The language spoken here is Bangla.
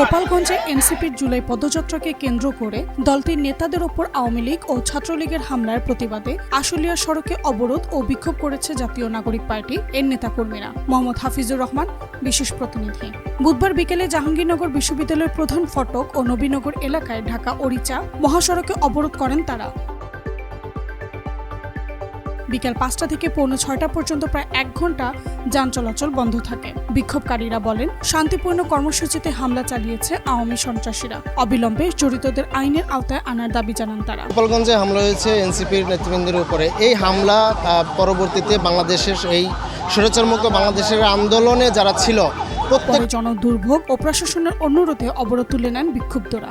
গোপালগঞ্জে এনসিপির জুলাই পদযাত্রাকে কেন্দ্র করে দলটির নেতাদের ওপর আওয়ামী লীগ ও ছাত্রলীগের হামলার প্রতিবাদে আশুলিয়া সড়কে অবরোধ ও বিক্ষোভ করেছে জাতীয় নাগরিক পার্টি এর নেতাকর্মীরা। মোহাম্মদ হাফিজুর রহমান, বিশেষ প্রতিনিধি। বুধবার বিকেলে জাহাঙ্গীরনগর বিশ্ববিদ্যালয়ের প্রধান ফটক ও নবীনগর এলাকায় ঢাকা ওড়িচা মহাসড়কে অবরোধ করেন তারা। বিকেল পাঁচটা থেকে পৌনে ছয়টা পর্যন্ত প্রায় এক ঘণ্টা যান চলাচল বন্ধ থাকে। বিক্ষোভকারীরা বলেন শান্তিপূর্ণ কর্মসূচিতে হামলা চালিয়েছে আওয়ামী সন্ত্রাসীরা। অবিলম্বে জড়িতদের আইনের আওতায় আনার দাবি জানান তারা। গোপালগঞ্জে হামলা হয়েছে এনসিপির নেতৃবৃন্দের উপরে। এই হামলা পরবর্তীতে বাংলাদেশের এই স্বৈরাচারমুক্ত বাংলাদেশের আন্দোলনে যারা ছিল প্রত্যেক পরে জনদুর্ভোগ ও প্রশাসনের অনুরোধে অবরোধ তুলে নেন বিক্ষুব্ধরা।